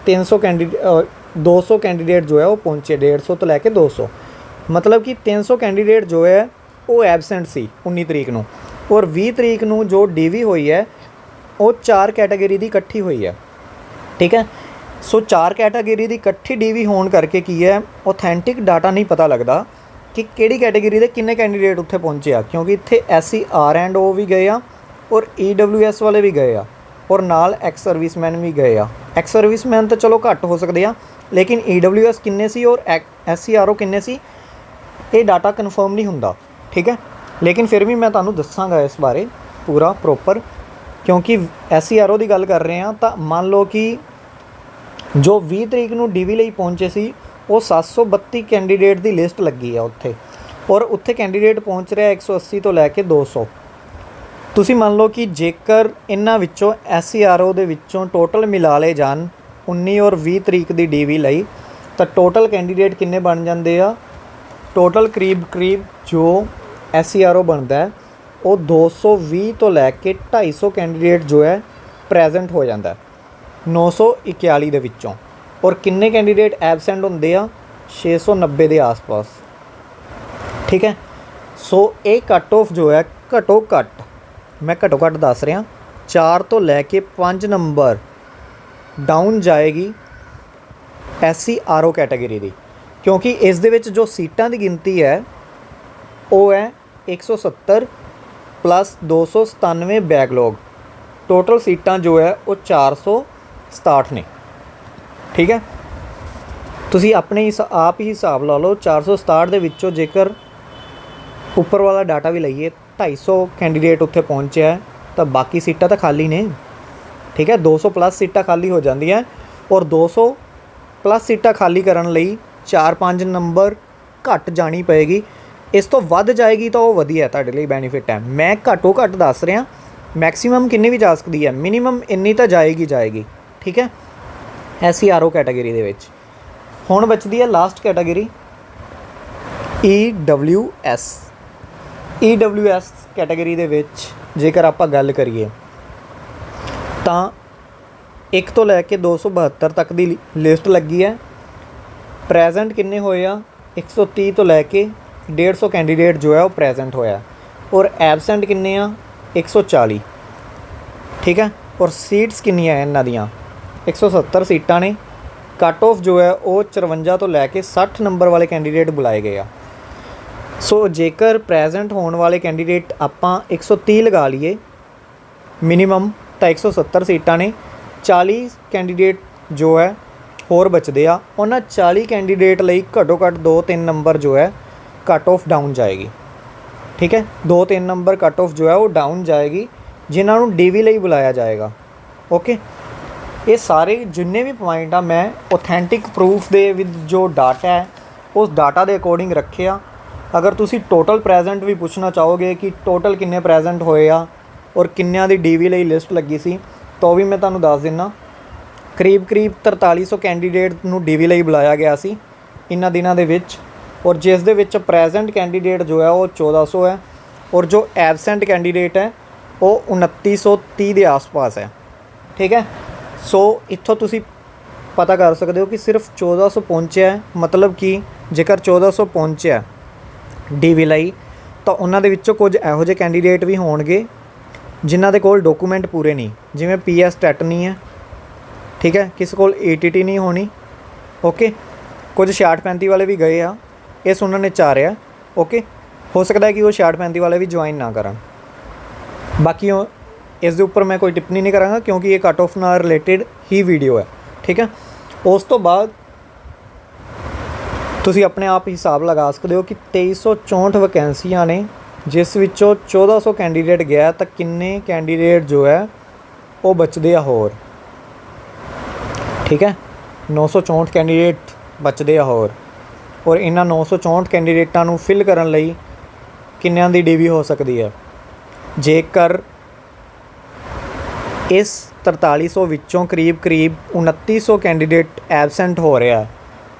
300 ਕੈਂਡੀਡੇਟ 200 ਕੈਂਡੀਡੇਟ ਜੋ ਹੈ, ਉਹ ਪਹੁੰਚੇ 150 ਤੋਂ ਲੈ ਕੇ 200 ਮਤਲਬ ਕਿ 300 ਕੈਂਡੀਡੇਟ ਜੋ ਹੈ, ਉਹ ਐਬਸੈਂਟ ਸੀ 19 ਤਰੀਕ ਨੂੰ। ਔਰ 20 ਤਰੀਕ ਨੂੰ ਜੋ ਡੀਵੀ ਹੋਈ ਹੈ ਉਹ ਚਾਰ ਕੈਟਾਗਰੀ ਦੀ ਇਕੱਠੀ ਹੋਈ ਹੈ। ਠੀਕ ਹੈ? ਸੋ ਚਾਰ ਕੈਟਾਗਰੀ ਦੀ ਇਕੱਠੀ ਡੀਵੀ ਹੋਣ ਕਰਕੇ ਕੀ ਹੈ? ਆਥੈਂਟਿਕ ਡਾਟਾ ਨਹੀਂ ਪਤਾ ਲੱਗਦਾ ਕਿ ਕਿਹੜੀ ਕੈਟਾਗਰੀ ਦੇ ਕਿੰਨੇ ਕੈਂਡੀਡੇਟ ਉੱਥੇ ਪਹੁੰਚੇ ਆ। ਕਿਉਂਕਿ ਇੱਥੇ ਐਸਸੀ ਆਰ ਐਂਡ ਓ ਵੀ ਗਏ ਆ ਔਰ ਈਡਬਲਯੂਐਸ ਵਾਲੇ ਵੀ ਗਏ ਆ ਔਰ ਨਾਲ ਐਕਸ ਸਰਵਿਸਮੈਨ ਵੀ ਗਏ ਆ। ਐਕਸ ਸਰਵਿਸਮੈਨ ਤਾਂ ਚਲੋ ਘੱਟ ਹੋ ਸਕਦੇ ਆ, ਲੇਕਿਨ ਈਡਬਲਯੂਐਸ ਕਿੰਨੇ ਸੀ ਔਰ ਐਸਸੀਆਰਓ ਕਿੰਨੇ ਸੀ? ਇਹ ਡਾਟਾ ਕਨਫਰਮ ਨਹੀਂ ਹੁੰਦਾ। ਠੀਕ ਹੈ? ਲੇਕਿਨ ਫਿਰ ਵੀ ਮੈਂ ਤੁਹਾਨੂੰ ਦੱਸਾਂਗਾ ਇਸ ਬਾਰੇ ਪੂਰਾ ਪ੍ਰੋਪਰ ਕਿਉਂਕਿ ਐਸਸੀਆਰਓ ਦੀ ਗੱਲ ਕਰ ਰਹੇ ਹਾਂ, ਤਾਂ ਮੰਨ ਲਓ ਕਿ ਜੋ 20 ਤਰੀਕ ਨੂੰ ਡੀਵੀ ਲਈ ਪਹੁੰਚੇ ਸੀ, ਉਹ 732 ਕੈਂਡੀਡੇਟ ਦੀ ਲਿਸਟ ਲੱਗੀ ਆ ਉੱਥੇ। ਔਰ ਉੱਥੇ ਕੈਂਡੀਡੇਟ ਪਹੁੰਚ ਰਿਹਾ 180 ਤੋਂ ਲੈ ਕੇ 200 ਤੁਸੀਂ ਮੰਨ ਲਓ ਕਿ ਜੇਕਰ ਇਹਨਾਂ ਵਿੱਚੋਂ ਐਸਸੀਆਰਓ ਦੇ ਵਿੱਚੋਂ ਟੋਟਲ ਮਿਲਾ ਲਏ ਜਾਣ 19 ਔਰ 20 ਤਰੀਕ ਦੀ ਡੀਵੀ ਲਈ, ਤਾਂ ਟੋਟਲ ਕੈਂਡੀਡੇਟ ਕਿੰਨੇ ਬਣ ਜਾਂਦੇ ਆ? ਟੋਟਲ ਕਰੀਬ ਕਰੀਬ ਜੋ ਐਸਸੀਆਰਓ ਬਣਦਾ ਹੈ ਉਹ 220 ਤੋਂ ਲੈ ਕੇ 250 ਕੈਂਡੀਡੇਟ ਜੋ ਹੈ ਪ੍ਰੈਜ਼ੈਂਟ ਹੋ ਜਾਂਦਾ ਹੈ। 941 ਦੇ ਵਿੱਚੋਂ। ਔਰ ਕਿੰਨੇ ਕੈਂਡੀਡੇਟ ਐਬਸੈਂਟ ਹੁੰਦੇ ਆ? 690 ਦੇ ਆਸ-ਪਾਸ। ਠੀਕ ਹੈ? ਸੋ ਇਹ ਕੱਟ ਆਫ ਜੋ ਹੈ, ਘਟੋ ਘੱਟ, ਮੈਂ ਘਟੋ ਘੱਟ ਦੱਸ ਰਿਹਾ 4 ਤੋਂ ਲੈ ਕੇ 5 ਨੰਬਰ ਡਾਊਨ ਜਾਏਗੀ ਐਸਸੀ ਆਰਓ ਕੈਟਾਗਰੀ ਦੀ। ਕਿਉਂਕਿ ਇਸ ਦੇ ਵਿੱਚ ਜੋ ਸੀਟਾਂ ਦੀ ਗਿਣਤੀ ਹੈ, ਉਹ ਹੈ 170 ਪਲੱਸ 297 ਬੈਕਲੌਗ। ਟੋਟਲ ਸੀਟਾਂ ਜੋ ਹੈ ਉਹ 467 ਨੇ। ਠੀਕ ਹੈ? ਤੁਸੀਂ ਆਪਣੇ ਹਿਸਾ- ਆਪ ਹੀ ਹਿਸਾਬ ਲਾ ਲਓ 467 ਦੇ ਵਿੱਚੋਂ ਜੇਕਰ ਉੱਪਰ ਵਾਲਾ ਡਾਟਾ ਵੀ ਲਈਏ 250 ਕੈਂਡੀਡੇਟ ਉੱਥੇ ਪਹੁੰਚਿਆ ਤਾਂ ਬਾਕੀ ਸੀਟਾਂ ਤਾਂ ਖਾਲੀ ਨੇ। ਠੀਕ ਹੈ? 200 ਪਲੱਸ ਸੀਟਾਂ ਖਾਲੀ ਹੋ ਜਾਂਦੀਆਂ ਔਰ 200 ਪਲੱਸ ਸੀਟਾਂ ਖਾਲੀ ਕਰਨ ਲਈ 4-5 ਨੰਬਰ ਘੱਟ ਜਾਣੀ ਪਏਗੀ। ਇਸ ਤੋਂ ਵੱਧ ਜਾਏਗੀ ਤਾਂ ਉਹ ਵਧੀਆ ਤੁਹਾਡੇ ਲਈ ਬੈਨੀਫਿਟ ਹੈ। ਮੈਂ ਘੱਟੋ ਘੱਟ ਦੱਸ ਰਿਹਾ ਮੈਕਸਿਮਮ ਕਿੰਨੀ ਵੀ ਜਾ ਸਕਦੀ ਹੈ ਮਿਨੀਮਮ ਇੰਨੀ ਤਾਂ ਜਾਏਗੀ ਜਾਏਗੀ, ਠੀਕ ਹੈ? ਐਸਸੀ ਆਰਓ ਕੈਟਾਗਰੀ ਦੇ ਵਿੱਚ। ਹੁਣ ਬਚਦੀ ਹੈ last category E W S E W S category ਦੇ ਵਿੱਚ ਜੇਕਰ ਆਪਾਂ ਗੱਲ ਕਰੀਏ, ਤਾਂ 1 ਤੋਂ ਲੈ ਕੇ 272 ਤੱਕ ਦੀ ਲਿਸਟ ਲੱਗੀ ਹੈ। ਪ੍ਰੈਜ਼ੈਂਟ ਕਿੰਨੇ ਹੋਏ ਆ? 130 ਤੋਂ ਲੈ ਕੇ 150 ਕੈਂਡੀਡੇਟ ਜੋ ਹੈ ਉਹ ਪ੍ਰੈਜ਼ੈਂਟ ਹੋਇਆ ਔਰ ਐਬਸੈਂਟ ਕਿੰਨੇ ਆ? 140 ਠੀਕ ਹੈ? ਔਰ ਸੀਟਸ ਕਿੰਨੀਆਂ ਇਹਨਾਂ ਦੀਆਂ? 170 ਸੀਟਾਂ ਨੇ। ਕੱਟ ਆਫ ਜੋ ਹੈ ਉਹ 54 ਤੋਂ ਲੈ ਕੇ 60 ਨੰਬਰ ਵਾਲੇ ਕੈਂਡੀਡੇਟ ਬੁਲਾਏ ਗਏ ਆ। ਸੋ ਜੇਕਰ ਪ੍ਰੈਜ਼ੈਂਟ ਹੋਣ ਵਾਲੇ ਕੈਂਡੀਡੇਟ ਆਪਾਂ 130 ਲਗਾ ਲਈਏ, ਮਿਨੀਮਮ ਤਾਂ 170 ਸੀਟਾਂ ਨੇ। 40 ਕੈਂਡੀਡੇਟ ਜੋ ਹੈ ਹੋਰ ਬਚਦੇ ਆ। ਉਹਨਾਂ 40 ਕੈਂਡੀਡੇਟ ਲਈ ਘੱਟੋ ਘੱਟ 2-3 ਨੰਬਰ ਜੋ ਹੈ ਕੱਟ ਆਫ ਡਾਊਨ ਜਾਏਗੀ। ਠੀਕ ਹੈ? 2-3 ਨੰਬਰ ਕਟ ਆਫ ਜੋ ਹੈ ਉਹ ਡਾਊਨ ਜਾਏਗੀ, ਜਿਨ੍ਹਾਂ ਨੂੰ ਡੀਵੀ ਲਈ ਬੁਲਾਇਆ ਜਾਏਗਾ। ਓਕੇ ਇਹ ਸਾਰੇ ਜਿੰਨੇ ਵੀ ਪੁਆਇੰਟ ਆ, ਮੈਂ ਆਥੈਂਟਿਕ ਪ੍ਰੂਫ ਦੇ ਵਿਦ ਜੋ ਡਾਟਾ ਹੈ, ਉਸ ਡਾਟਾ ਦੇ ਅਕੋਰਡਿੰਗ ਰੱਖਿਆ ਅਗਰ ਤੁਸੀਂ ਟੋਟਲ ਪ੍ਰੈਜ਼ੈਂਟ ਵੀ ਪੁੱਛਣਾ ਚਾਹੋਗੇ ਕਿ ਟੋਟਲ ਕਿੰਨੇ ਪ੍ਰੈਜ਼ੈਂਟ ਹੋਏ ਆ ਔਰ ਕਿੰਨਿਆਂ ਦੀ ਡੀਵੀ ਲਈ ਲਿਸਟ ਲੱਗੀ ਸੀ, ਤਾਂ ਉਹ ਵੀ ਮੈਂ ਤੁਹਾਨੂੰ ਦੱਸ ਦਿੰਨਾ। ਕਰੀਬ ਕਰੀਬ 4300 ਕੈਂਡੀਡੇਟ ਨੂੰ ਡੀਵੀ ਲਈ ਬੁਲਾਇਆ ਗਿਆ ਸੀ, ਇਹਨਾਂ ਦਿਨਾਂ ਦੇ ਵਿੱਚ। ਔਰ ਜਿਸ ਦੇ ਵਿੱਚ ਪ੍ਰੈਜ਼ੈਂਟ ਕੈਂਡੀਡੇਟ ਜੋ ਹੈ ਉਹ 1400 ਹੈ ਔਰ ਜੋ ਐਬਸੈਂਟ ਕੈਂਡੀਡੇਟ ਹੈ, ਉਹ 2930 ਦੇ ਆਸ-ਪਾਸ ਹੈ। ਠੀਕ ਹੈ? ਸੋ ਇੱਥੋਂ ਤੁਸੀਂ ਪਤਾ ਕਰ ਸਕਦੇ ਹੋ ਕਿ ਸਿਰਫ 1400 ਪਹੁੰਚਿਆ ਹੈ। ਮਤਲਬ ਕਿ ਜੇਕਰ 1400 ਪਹੁੰਚਿਆ ਡੀਵੀ ਲਈ ਤਾਂ ਉਹਨਾਂ ਦੇ ਵਿੱਚੋਂ ਕੁਝ ਇਹੋ ਜਿਹੇ ਕੈਂਡੀਡੇਟ ਵੀ ਹੋਣਗੇ, ਜਿਨ੍ਹਾਂ ਦੇ ਕੋਲ ਡਾਕੂਮੈਂਟ ਪੂਰੇ ਨਹੀਂ। ਜਿਵੇਂ ਪੀਐਸ ਟੈਟ ਨਹੀਂ ਹੈ। ਠੀਕ ਹੈ? ਕਿਸੇ ਕੋਲ ਏਟੀਟੀ ਨਹੀਂ ਹੋਣੀ। ਓਕੇ ਕੁਝ 6535 ਵਾਲੇ ਵੀ ਗਏ ਆ। ਇਹ ਸੁਣਨ ਨੇ ਚਾਹ ਰਿਹਾ ਓਕੇ ਹੋ ਸਕਦਾ ਹੈ ਕਿ ਉਹ 6535 ਵਾਲੇ ਵੀ ਜੁਆਇਨ ਨਾ ਕਰਨ। ਬਾਕੀ ਉਹ, ਇਸ ਦੇ ਉੱਪਰ ਮੈਂ ਕੋਈ ਟਿੱਪਣੀ ਨਹੀਂ ਕਰਾਂਗਾ, ਕਿਉਂਕਿ ਇਹ ਕੱਟ ਆਫ ਨਾਲ ਰਿਲੇਟਡ ਹੀ ਵੀਡੀਓ ਹੈ, ਠੀਕ ਹੈ? ਉਸ ਤੋਂ ਬਾਅਦ ਤੁਸੀਂ ਆਪਣੇ ਆਪ ਹਿਸਾਬ ਲਗਾ ਸਕਦੇ ਹੋ ਕਿ 2364 ਵੈਕੈਂਸੀਆਂ ਨੇ, ਜਿਸ ਵਿੱਚੋਂ 1400 ਕੈਂਡੀਡੇਟ ਗਿਆ ਤਾਂ ਕਿੰਨੇ ਕੈਂਡੀਡੇਟ ਜੋ ਹੈ, ਉਹ ਬਚਦੇ ਆ ਹੋਰ। ਠੀਕ ਹੈ? 964 ਕੈਂਡੀਡੇਟ ਬਚਦੇ ਆ ਹੋਰ। ਔਰ ਇਹਨਾਂ 964 ਕੈਂਡੀਡੇਟਾਂ ਨੂੰ ਫਿਲ ਕਰਨ ਲਈ ਕਿੰਨਿਆਂ ਦੀ ਡੀਵੀ ਹੋ ਸਕਦੀ ਹੈ? ਜੇਕਰ ਇਸ 4300 ਵਿੱਚੋਂ ਕਰੀਬ ਕਰੀਬ 2900 ਕੈਂਡੀਡੇਟ ਐਬਸੈਂਟ ਹੋ ਰਿਹਾ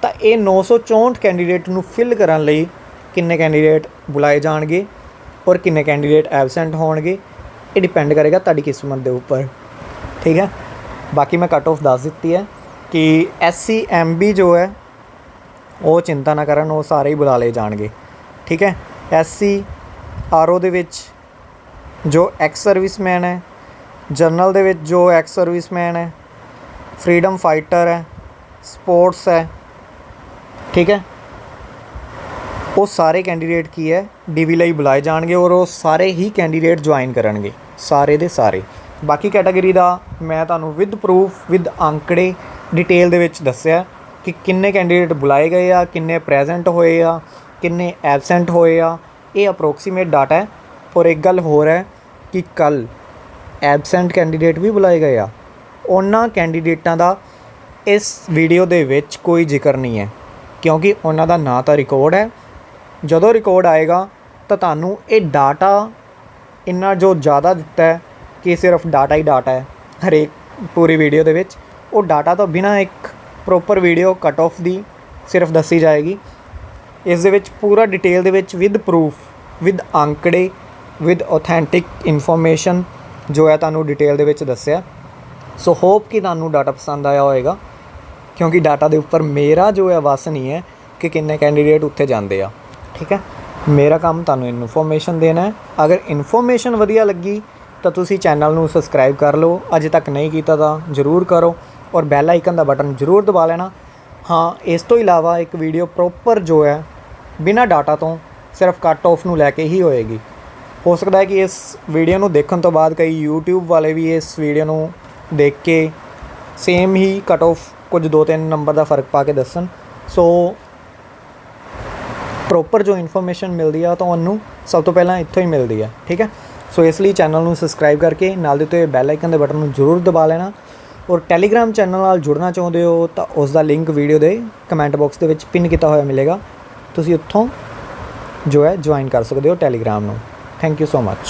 ਤਾਂ ਇਹ 964 ਕੈਂਡੀਡੇਟ ਨੂੰ ਫਿਲ ਕਰਨ ਲਈ ਕਿੰਨੇ ਕੈਂਡੀਡੇਟ ਬੁਲਾਏ ਜਾਣਗੇ ਔਰ ਕਿੰਨੇ ਕੈਂਡੀਡੇਟ ਐਬਸੈਂਟ ਹੋਣਗੇ? ਇਹ ਡਿਪੈਂਡ ਕਰੇਗਾ ਤੁਹਾਡੀ ਕਿਸਮਤ ਦੇ ਉੱਪਰ। ਠੀਕ ਹੈ? ਬਾਕੀ ਮੈਂ ਕੱਟ ਆਫ ਦੱਸ ਦਿੱਤੀ ਹੈ ਕਿ ਐਸਸੀ ਐਮਬੀ ਜੋ ਹੈ ਉਹ ਚਿੰਤਾ ਨਾ ਕਰਨ, ਉਹ ਸਾਰੇ ਹੀ ਬੁਲਾ ਲਏ ਜਾਣਗੇ। ਠੀਕ ਹੈ? ਐਸਸੀ ਆਰਓ ਦੇ ਵਿੱਚ ਜੋ ਐਕਸ ਸਰਵਿਸਮੈਨ ਹੈ ਜਰਨਲ ਦੇ ਵਿੱਚ ਜੋ ਐਕਸ ਸਰਵਿਸਮੈਨ ਹੈ ਫਰੀडम ਫਾਈਟਰ ਹੈ ਸਪੋਰਟਸ ਹੈ, ਠੀਕ ਹੈ? ਉਹ ਸਾਰੇ ਕੈਂਡੀਡੇਟ ਕੀ ਹੈ? ਡੀਵੀ ਲਈ ਬੁਲਾਏ ਜਾਣਗੇ ਔਰ ਉਹ ਸਾਰੇ ਹੀ ਕੈਂਡੀਡੇਟ ਜੁਆਇਨ ਕਰਨਗੇ। ਸਾਰੇ ਦੇ ਸਾਰੇ। ਬਾਕੀ ਕੈਟਾਗਰੀ ਦਾ ਮੈਂ ਤੁਹਾਨੂੰ ਵਿਦ ਪ੍ਰੂਫ ਵਿਦ ਅੰਕੜੇ ਡਿਟੇਲ ਦੇ ਵਿੱਚ ਦੱਸਿਆ। ਕਿ ਕਿੰਨੇ ਕੈਂਡੀਡੇਟ ਬੁਲਾਏ ਗਏ ਆ, ਕਿੰਨੇ ਪ੍ਰੈਜ਼ੈਂਟ ਹੋਏ ਆ, ਕਿੰਨੇ ਐਬਸੈਂਟ ਹੋਏ ਆ। ਇਹ ਅਪਰੋਕਸੀਮੇਟ ਡਾਟਾ ਹੈ। ਔਰ ਇੱਕ ਗੱਲ ਹੋਰ ਹੈ ਕਿ ਕੱਲ ਐਬਸੈਂਟ ਕੈਂਡੀਡੇਟ ਵੀ ਬੁਲਾਏ ਗਏ ਆ। ਉਹਨਾਂ ਕੈਂਡੀਡੇਟਾਂ ਦਾ ਇਸ ਵੀਡੀਓ ਦੇ ਵਿੱਚ ਕੋਈ ਜ਼ਿਕਰ ਨਹੀਂ ਹੈ, ਕਿਉਂਕਿ ਉਹਨਾਂ ਦਾ ਨਾਂ ਤਾਂ ਰਿਕਾਰਡ ਹੈ। ਜਦੋਂ ਰਿਕਾਰਡ ਆਏਗਾ, ਤਾਂ ਤੁਹਾਨੂੰ ਇਹ ਡਾਟਾ ਇੰਨਾ ਜੋ ਜ਼ਿਆਦਾ ਦਿੱਤਾ ਹੈ ਕਿ ਸਿਰਫ ਡਾਟਾ ਹੀ ਡਾਟਾ ਹੈ, ਹਰੇਕ ਪੂਰੀ ਵੀਡੀਓ ਦੇ ਵਿੱਚ। ਉਹ ਡਾਟਾ ਤੋਂ ਬਿਨਾ ਇੱਕ ਪ੍ਰੋਪਰ ਵੀਡੀਓ ਕਟ ਆਫ ਦੀ ਸਿਰਫ ਦੱਸੀ ਜਾਏਗੀ। ਇਸ ਦੇ ਵਿੱਚ ਪੂਰਾ ਡਿਟੇਲ ਦੇ ਵਿੱਚ ਵਿਦ ਪ੍ਰੂਫ ਵਿਦ ਅੰਕੜੇ ਵਿਦ ਆਥੈਂਟਿਕ ਇਨਫੋਰਮੇਸ਼ਨ ਜੋ ਹੈ ਤੁਹਾਨੂੰ ਡਿਟੇਲ ਦੇ ਵਿੱਚ ਦੱਸਿਆ। ਸੋ ਹੋਪ ਕਿ ਤੁਹਾਨੂੰ ਡਾਟਾ ਪਸੰਦ ਆਇਆ ਹੋਵੇਗਾ ਕਿਉਂਕਿ ਡਾਟਾ ਦੇ ਉੱਪਰ ਮੇਰਾ ਜੋ ਹੈ ਵਸ ਨਹੀਂ ਹੈ ਕਿ ਕਿੰਨੇ ਕੈਂਡੀਡੇਟ ਉੱਥੇ ਜਾਂਦੇ ਆ। ਠੀਕ ਹੈ? ਮੇਰਾ ਕੰਮ ਤੁਹਾਨੂੰ ਇਨਫੋਰਮੇਸ਼ਨ ਦੇਣਾ ਹੈ। ਅਗਰ ਇਨਫੋਰਮੇਸ਼ਨ ਵਧੀਆ ਲੱਗੀ ਤਾਂ ਤੁਸੀਂ ਚੈਨਲ ਨੂੰ ਸਬਸਕ੍ਰਾਈਬ ਕਰ ਲਓ। ਅਜੇ ਤੱਕ ਨਹੀਂ ਕੀਤਾ ਤਾਂ ਜ਼ਰੂਰ ਕਰੋ। ਔਰ ਬੈਲ ਆਈਕਨ ਦਾ ਬਟਨ ਜ਼ਰੂਰ ਦਬਾ ਲੈਣਾ। ਹਾਂ, ਇਸ ਤੋਂ ਇਲਾਵਾ ਇੱਕ ਵੀਡੀਓ ਪ੍ਰੋਪਰ ਜੋ ਹੈ, ਬਿਨਾ ਡਾਟਾ ਤੋਂ, ਸਿਰਫ ਕੱਟ ਆਫ ਨੂੰ ਲੈ ਕੇ ਹੀ ਹੋਏਗੀ। ਹੋ ਸਕਦਾ ਹੈ ਕਿ ਇਸ ਵੀਡੀਓ ਨੂੰ ਦੇਖਣ ਤੋਂ ਬਾਅਦ ਕਈ YouTube ਵਾਲੇ ਵੀ ਇਸ ਵੀਡੀਓ ਨੂੰ ਦੇਖ ਕੇ ਸੇਮ ਹੀ ਕੱਟ ਆਫ ਕੁਝ ਦੋ ਤਿੰਨ ਨੰਬਰ ਦਾ ਫ਼ਰਕ ਪਾ ਕੇ ਦੱਸਣ। ਸੋ ਪ੍ਰੋਪਰ ਜੋ ਇਨਫੋਰਮੇਸ਼ਨ ਮਿਲਦੀ ਆ ਤੁਹਾਨੂੰ ਸਭ ਤੋਂ ਪਹਿਲਾਂ ਇੱਥੋਂ ਹੀ ਮਿਲਦੀ ਆ, ਠੀਕ ਹੈ? ਸੋ ਇਸ ਲਈ ਚੈਨਲ ਨੂੰ ਸਬਸਕ੍ਰਾਈਬ ਕਰਕੇ ਨਾਲ ਦੇ ਉੱਤੇ ਬੈਲ ਆਈਕਨ ਦੇ ਬਟਨ ਨੂੰ ਜ਼ਰੂਰ ਦਬਾ ਲੈਣਾ। ਔਰ ਟੈਲੀਗ੍ਰਾਮ ਚੈਨਲ ਨਾਲ ਜੁੜਨਾ ਚਾਹੁੰਦੇ ਹੋ ਤਾਂ ਉਸ ਦਾ ਲਿੰਕ ਵੀਡੀਓ ਦੇ ਕਮੈਂਟ ਬਾਕਸ ਦੇ ਵਿੱਚ ਪਿਨ ਕੀਤਾ ਹੋਇਆ ਮਿਲੇਗਾ। ਤੁਸੀਂ ਉੱਥੋਂ ਜੋ ਹੈ ਜੁਆਇਨ ਕਰ ਸਕਦੇ ਹੋ ਟੈਲੀਗ੍ਰਾਮ ਨੂੰ। Thank you so much